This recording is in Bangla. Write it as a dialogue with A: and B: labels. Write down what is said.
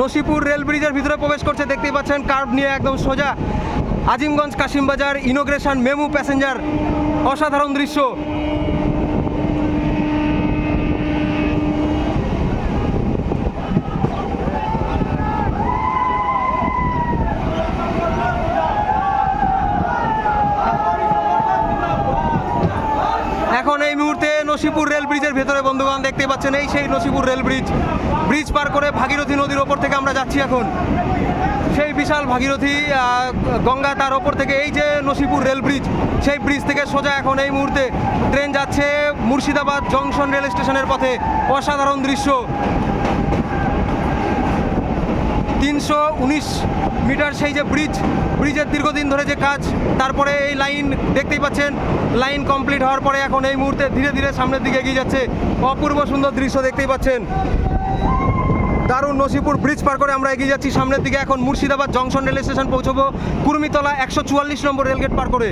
A: নসিপুর রেল ব্রিজের ভিতরে প্রবেশ করছে, দেখতেই পাচ্ছেন কার্ভ নিয়ে একদম সোজা আজিমগঞ্জ, কাশিমবাজার ইনোগ্রেশন মেমু প্যাসেঞ্জার অসাধারণ দৃশ্য। এখন এই মুহূর্তে নসিপুর রেল ব্রিজের ভেতরে বন্ধুগণ দেখতে পাচ্ছেন, এই সেই নসিপুর রেল ব্রিজ। ব্রিজ পার করে ভাগীরথী নদীর ওপর থেকে আমরা যাচ্ছি এখন। সেই বিশাল ভাগীরথী গঙ্গা তার ওপর থেকে এই যে নসিপুর রেল ব্রিজ, সেই ব্রিজ থেকে সোজা এখন এই মুহূর্তে ট্রেন যাচ্ছে মুর্শিদাবাদ জংশন রেল স্টেশনের পথে। অসাধারণ দৃশ্য। উনিশ মিটার সেই যে ব্রিজ ব্রিজের দীর্ঘদিন ধরে যে কাজ, তারপরে এই লাইন দেখতেই পাচ্ছেন লাইন কমপ্লিট হওয়ার পরে এখন এই মুহূর্তে ধীরে ধীরে সামনের দিকে এগিয়ে যাচ্ছে। অপূর্ব সুন্দর দৃশ্য দেখতেই পাচ্ছেন। দারুণ নসিপুর ব্রিজ পার করে আমরা এগিয়ে যাচ্ছি। সামনের দিকে এখন মুর্শিদাবাদ জংশন রেল স্টেশন পৌঁছবো। কুর্মিতলা একশো চুয়াল্লিশ নম্বর রেলগেট পার করে।